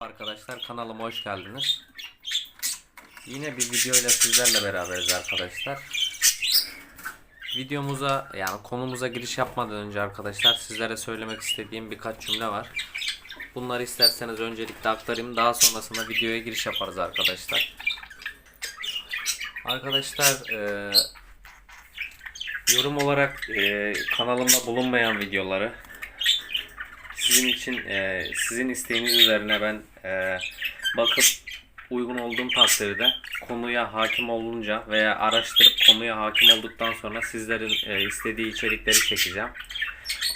Arkadaşlar kanalıma hoş geldiniz. Yine bir video ile sizlerle beraberiz arkadaşlar. Videomuza yani konumuza giriş yapmadan önce arkadaşlar sizlere söylemek istediğim birkaç cümle var. Bunları isterseniz öncelikle aktarayım daha sonrasında videoya giriş yaparız arkadaşlar. Arkadaşlar eee, yorum olarak eee, kanalımda bulunmayan videoları sizin için e, sizin isteğiniz üzerine ben e, bakıp uygun olduğum takdirde konuya hakim olunca veya araştırıp konuya hakim olduktan sonra sizlerin e, istediği içerikleri çekeceğim.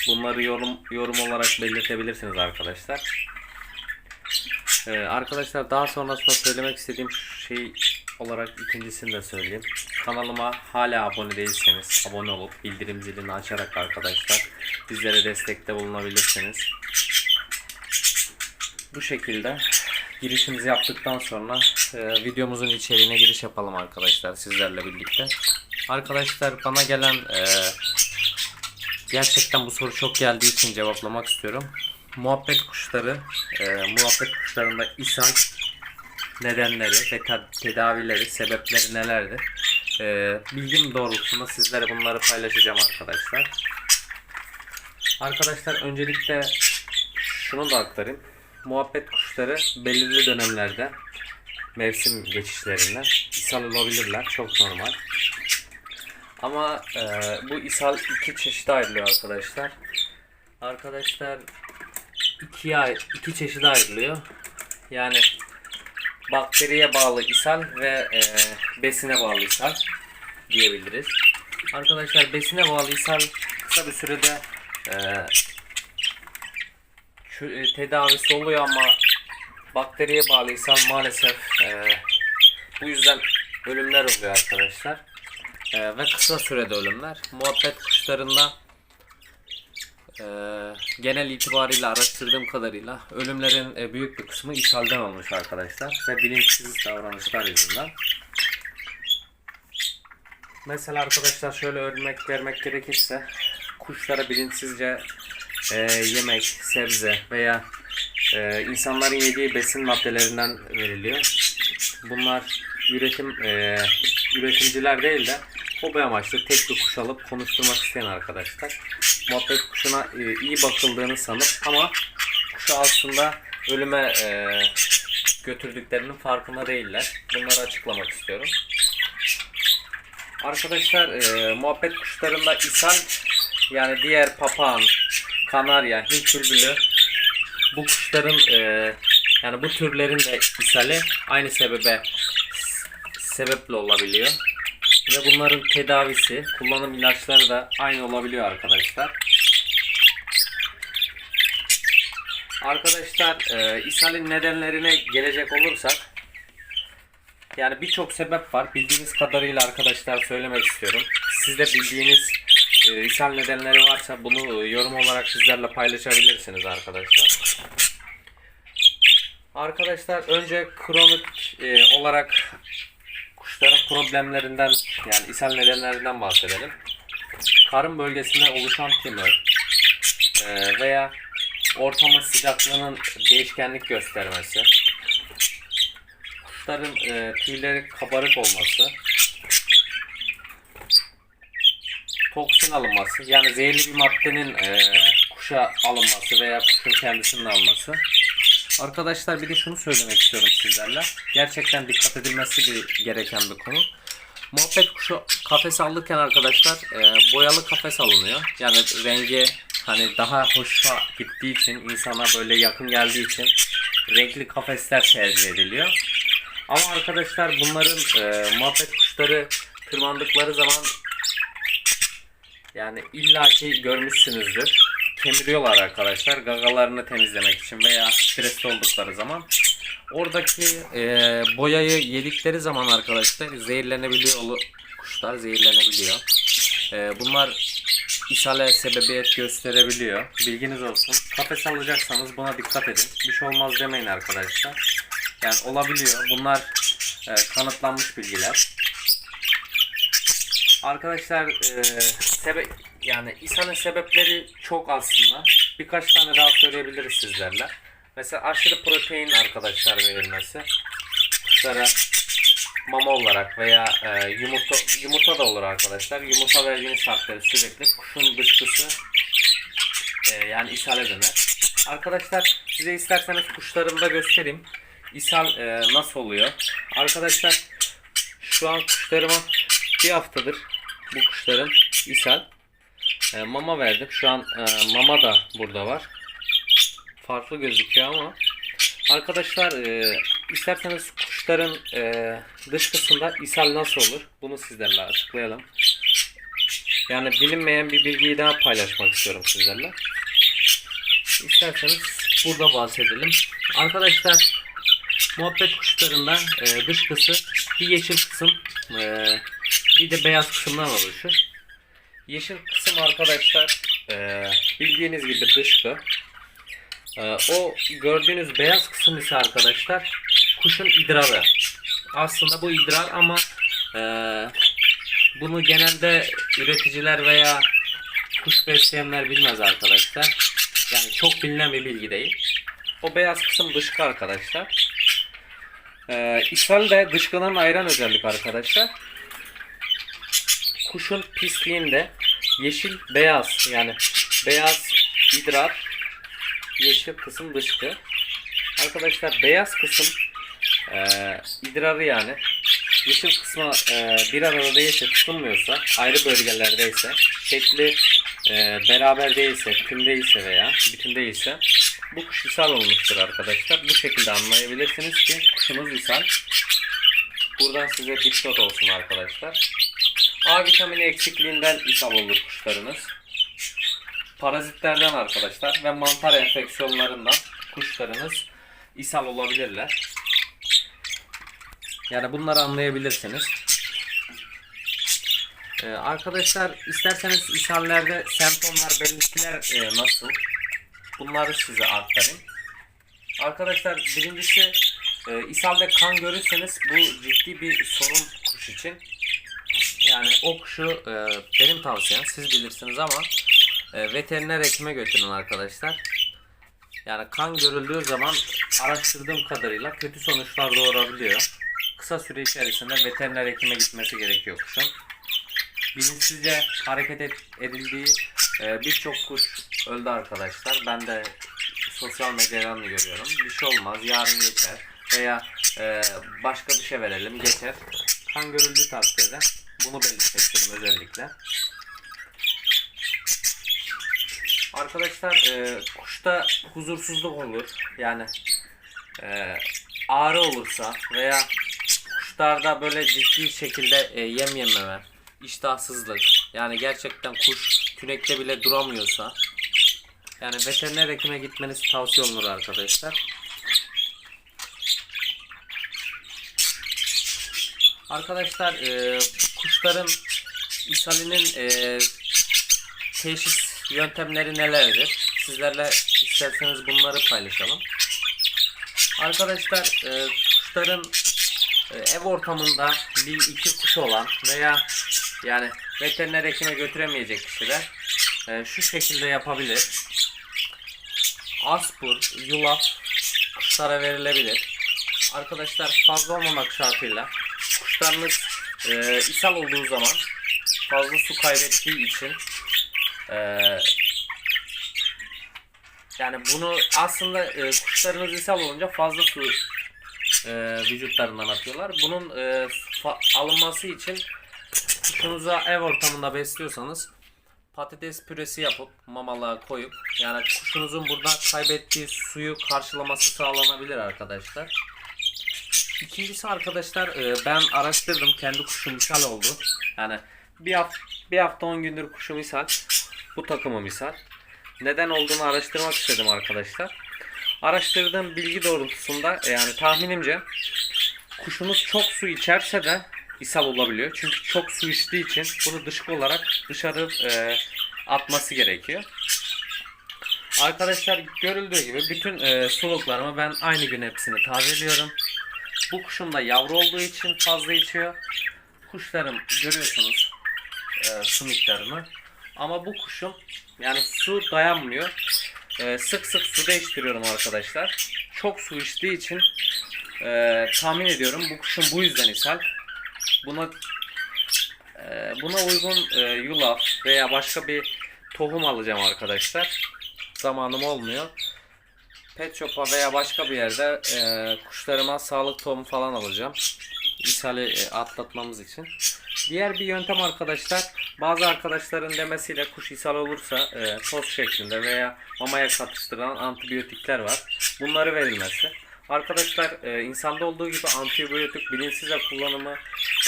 Bunları yorum yorum olarak belirtebilirsiniz arkadaşlar. E, arkadaşlar daha sonrasında söylemek istediğim şey olarak ikincisini de söyleyeyim. Kanalıma hala abone değilseniz abone olup bildirim zilini açarak arkadaşlar bizlere destekte bulunabilirsiniz. Bu şekilde girişimizi yaptıktan sonra e, videomuzun içeriğine giriş yapalım arkadaşlar sizlerle birlikte. Arkadaşlar bana gelen e, gerçekten bu soru çok geldiği için cevaplamak istiyorum. Muhabbet kuşları, e, muhabbet kuşlarında ishal nedenleri ve te- tedavileri, sebepleri nelerdir? E, bilgim doğrultusunda sizlere bunları paylaşacağım arkadaşlar. Arkadaşlar öncelikle şunu da aktarayım. Muhabbet kuşları belirli dönemlerde mevsim geçişlerinde ishal olabilirler. Çok normal. Ama e, bu ishal iki çeşide ayrılıyor arkadaşlar. Arkadaşlar ikiye iki çeşide ayrılıyor. Yani bakteriye bağlı ishal ve e, besine bağlı ishal diyebiliriz. Arkadaşlar besine bağlı ishal kısa bir sürede e, çö- e, tedavisi oluyor ama bakteriye bağlı ishal maalesef e, bu yüzden ölümler oluyor arkadaşlar. E, ve kısa sürede ölümler. Muhabbet kuşlarında e, genel itibariyle araştırdığım kadarıyla ölümlerin e, büyük bir kısmı ishalden olmuş arkadaşlar ve bilinçsiz davranışlar yüzünden. Mesela arkadaşlar şöyle örnek vermek gerekirse kuşlara bilinçsizce e, yemek, sebze veya e, insanların yediği besin maddelerinden veriliyor. Bunlar üretim e, üretimciler değil de hobi amaçlı tek bir kuş alıp konuşturmak isteyen arkadaşlar. Muhabbet kuşuna e, iyi bakıldığını sanıp ama kuşu aslında ölüme e, götürdüklerinin farkında değiller. Bunları açıklamak istiyorum. Arkadaşlar e, muhabbet kuşlarında ishal yani diğer papağan, kanarya, Hint bülbülü bu kuşların e, yani bu türlerin de ishali aynı sebebe sebeple olabiliyor. Ve bunların tedavisi, kullanım ilaçları da aynı olabiliyor arkadaşlar. Arkadaşlar e, ishalin nedenlerine gelecek olursak yani birçok sebep var. Bildiğiniz kadarıyla arkadaşlar söylemek istiyorum. Siz de bildiğiniz ishal nedenleri varsa bunu yorum olarak sizlerle paylaşabilirsiniz arkadaşlar. Arkadaşlar önce kronik e, olarak kuşların problemlerinden yani ishal nedenlerinden bahsedelim. Karın bölgesinde oluşan tümör e, veya ortamın sıcaklığının değişkenlik göstermesi, kuşların e, tüyleri kabarık olması, toksin alınması yani zehirli bir maddenin e, kuşa alınması veya kuşun kendisinin alınması. Arkadaşlar bir de şunu söylemek istiyorum sizlerle. Gerçekten dikkat edilmesi bir gereken bir konu. Muhabbet kuşu kafes alırken arkadaşlar e, boyalı kafes alınıyor. Yani rengi hani daha hoşa gittiği için insana böyle yakın geldiği için renkli kafesler tercih ediliyor. Ama arkadaşlar bunların e, muhabbet kuşları tırmandıkları zaman yani illaki görmüşsünüzdür. Kemiriyorlar arkadaşlar gagalarını temizlemek için veya stresli oldukları zaman. Oradaki e, boyayı yedikleri zaman arkadaşlar zehirlenebiliyor kuşlar zehirlenebiliyor. E, bunlar ishale sebebiyet gösterebiliyor. Bilginiz olsun. Kafes alacaksanız buna dikkat edin. Bir şey olmaz demeyin arkadaşlar. Yani olabiliyor. Bunlar e, kanıtlanmış bilgiler. Arkadaşlar e, sebe yani ishalin sebepleri çok aslında. Birkaç tane daha söyleyebiliriz sizlerle. Mesela aşırı protein arkadaşlar verilmesi. Kuşlara mama olarak veya e, yumurta yumurta da olur arkadaşlar. Yumurta verdiğiniz takdirde sürekli kuşun dışkısı e, yani ishale döner. Arkadaşlar size isterseniz kuşlarımı da göstereyim. İshal e, nasıl oluyor? Arkadaşlar şu an kuşlarıma bir haftadır bu kuşların ishal e, mama verdim. Şu an e, mama da burada var. Farklı gözüküyor ama arkadaşlar e, isterseniz kuşların e, dışkısında ishal nasıl olur? Bunu sizlerle açıklayalım. Yani bilinmeyen bir bilgiyi daha paylaşmak istiyorum sizlerle. İsterseniz burada bahsedelim. Arkadaşlar muhabbet kuşlarında e, dışkısı bir yeşil kısım e, bir de beyaz kısımdan oluşur. Yeşil kısım arkadaşlar e, bildiğiniz gibi dışkı. E, o gördüğünüz beyaz kısım ise arkadaşlar kuşun idrarı. Aslında bu idrar ama e, bunu genelde üreticiler veya kuş besleyenler bilmez arkadaşlar. Yani çok bilinen bir bilgi değil. O beyaz kısım dışkı arkadaşlar. Ee, ishal de dışkıdan ayıran özellik arkadaşlar. Kuşun pisliğinde yeşil beyaz yani beyaz idrar yeşil kısım dışkı. Arkadaşlar beyaz kısım e, idrarı yani yeşil kısmı e, bir arada değilse tutulmuyorsa ayrı bölgelerdeyse şekli e, beraber değilse tüm değilse veya bütün değilse bu kuş ishal olmuştur arkadaşlar. Bu şekilde anlayabilirsiniz ki kuşunuz ishal. Buradan size bir not olsun arkadaşlar. A vitamini eksikliğinden ishal olur kuşlarınız. Parazitlerden arkadaşlar ve mantar enfeksiyonlarından kuşlarınız ishal olabilirler. Yani bunları anlayabilirsiniz. Ee, arkadaşlar isterseniz ishallerde semptomlar, belirtiler e, nasıl? Bunları size aktarayım. Arkadaşlar birincisi e, ishalde kan görürseniz bu ciddi bir sorun kuş için. Yani o kuşu e, benim tavsiyem siz bilirsiniz ama e, veteriner hekime götürün arkadaşlar. Yani kan görüldüğü zaman araştırdığım kadarıyla kötü sonuçlar doğurabiliyor. Kısa süre içerisinde veteriner hekime gitmesi gerekiyor kuşun. Bilinçsizce hareket et- edildiği e, birçok kuş öldü arkadaşlar. Ben de sosyal medyadan da görüyorum. Bir şey olmaz yarın geçer veya e, başka bir şey verelim geçer. Kan görüldüğü takdirde bunu belirtmek istedim özellikle. Arkadaşlar e, kuşta huzursuzluk olur. Yani e, ağrı olursa veya kuşlarda böyle ciddi şekilde e, yem yememe, iştahsızlık yani gerçekten kuş tünekte bile duramıyorsa yani veteriner hekime gitmeniz tavsiye olunur arkadaşlar. Arkadaşlar e, kuşların ishalinin e, teşhis yöntemleri nelerdir? Sizlerle isterseniz bunları paylaşalım. Arkadaşlar e, kuşların e, ev ortamında bir iki kuş olan veya yani veteriner hekime götüremeyecek kişiler e, şu şekilde yapabilir. Aspur, yulaf kuşlara verilebilir. Arkadaşlar fazla olmamak şartıyla kuşlarınız e, ishal olduğu zaman fazla su kaybettiği için e, yani bunu aslında e, kuşlarınız ishal olunca fazla su e, vücutlarından atıyorlar. Bunun e, alınması için kuşunuza ev ortamında besliyorsanız patates püresi yapıp mamalığa koyup yani kuşunuzun burada kaybettiği suyu karşılaması sağlanabilir arkadaşlar. İkincisi arkadaşlar e, ben araştırdım kendi kuşum ishal oldu. Yani bir hafta bir hafta 10 gündür kuşum ishal. Bu takımım ishal. Neden olduğunu araştırmak istedim arkadaşlar. Araştırdığım bilgi doğrultusunda e, yani tahminimce kuşunuz çok su içerse de ishal olabiliyor. Çünkü çok su içtiği için bunu dışkı olarak dışarı e, atması gerekiyor. Arkadaşlar görüldüğü gibi bütün e, suluklarımı ben aynı gün hepsini tazeliyorum. Bu kuşum da yavru olduğu için fazla içiyor. Kuşlarım görüyorsunuz e, su miktarını. Ama bu kuşum yani su dayanmıyor. e, sık sık su değiştiriyorum arkadaşlar. Çok su içtiği için e, tahmin ediyorum bu kuşun bu yüzden ishal. Buna e, buna uygun e, yulaf veya başka bir tohum alacağım arkadaşlar. Zamanım olmuyor. Pet shop'a veya başka bir yerde e, kuşlarıma sağlık tohumu falan alacağım. İshali e, atlatmamız için. Diğer bir yöntem arkadaşlar bazı arkadaşların demesiyle kuş ishal olursa e, toz şeklinde veya mamaya katıştırılan antibiyotikler var. Bunları verilmesi. Arkadaşlar e, insanda olduğu gibi antibiyotik bilinçsizce kullanımı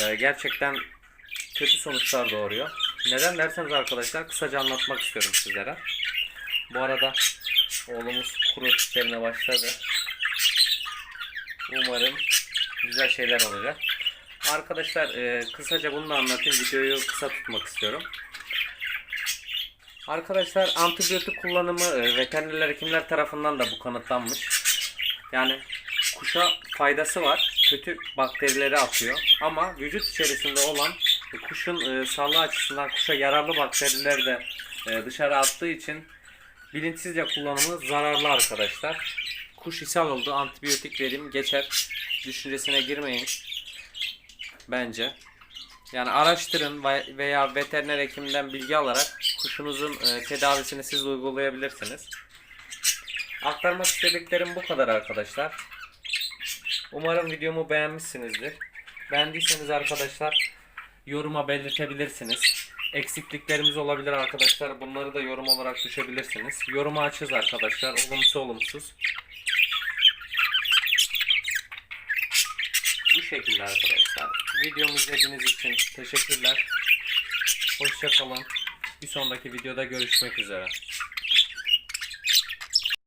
e, gerçekten kötü sonuçlar doğuruyor. Neden derseniz arkadaşlar kısaca anlatmak istiyorum sizlere. Bu arada oğlumuz kuru ötüklerine başladı. Umarım güzel şeyler olacak. Arkadaşlar e, kısaca bunu da anlatayım. Videoyu kısa tutmak istiyorum. Arkadaşlar antibiyotik kullanımı e, veterinerler hekimler tarafından da bu kanıtlanmış. Yani kuşa faydası var. Kötü bakterileri atıyor. Ama vücut içerisinde olan e, kuşun e, sağlığı açısından kuşa yararlı bakterileri de e, dışarı attığı için bilinçsizce kullanımı zararlı arkadaşlar. Kuş ishal oldu antibiyotik vereyim geçer düşüncesine girmeyin bence. Yani araştırın ve- veya veteriner hekimden bilgi alarak kuşunuzun e, tedavisini siz uygulayabilirsiniz. Aktarmak istediklerim bu kadar arkadaşlar. Umarım videomu beğenmişsinizdir. Beğendiyseniz arkadaşlar yoruma belirtebilirsiniz. Eksikliklerimiz olabilir arkadaşlar. Bunları da yorum olarak düşebilirsiniz. Yorumu açız arkadaşlar. Olumsuz olumsuz. Bu şekilde arkadaşlar. Videomu izlediğiniz için teşekkürler. Hoşçakalın. Bir sonraki videoda görüşmek üzere.